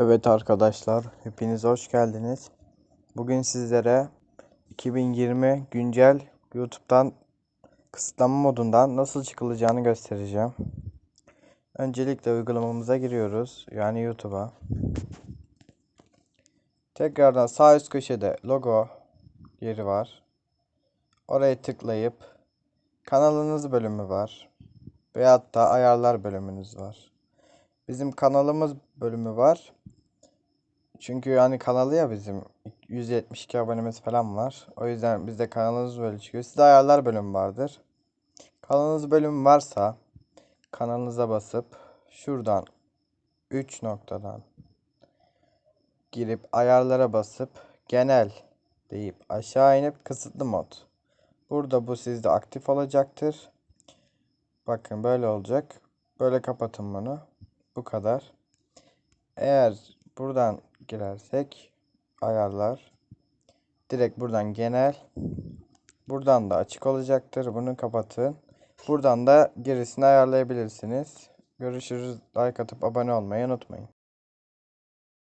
Evet arkadaşlar, hepiniz hoş geldiniz. Bugün sizlere 2020 güncel YouTube'dan kısıtlama modundan nasıl çıkılacağını göstereceğim. Öncelikle uygulamamıza giriyoruz. Yani YouTube'a. Tekrardan sağ üst köşede logo yeri var. Oraya tıklayıp kanalınız bölümü var. Veyahut da ayarlar bölümünüz var. Bizim kanalımız bölümü var. Çünkü yani kanalı ya bizim 172 abonemiz falan var. O yüzden bizde kanalınız böyle çıkıyor. Sizde ayarlar bölümü vardır. Kanalınız bölümü varsa kanalınıza basıp şuradan 3 noktadan girip ayarlara basıp genel deyip aşağı inip kısıtlı mod. Burada bu sizde aktif olacaktır. Bakın böyle olacak. Böyle kapatın bunu. Bu kadar. Eğer buradan girersek ayarlar. Direkt buradan genel. Buradan da açık olacaktır. Bunu kapatın. Buradan da gerisini ayarlayabilirsiniz. Görüşürüz. Like atıp abone olmayı unutmayın.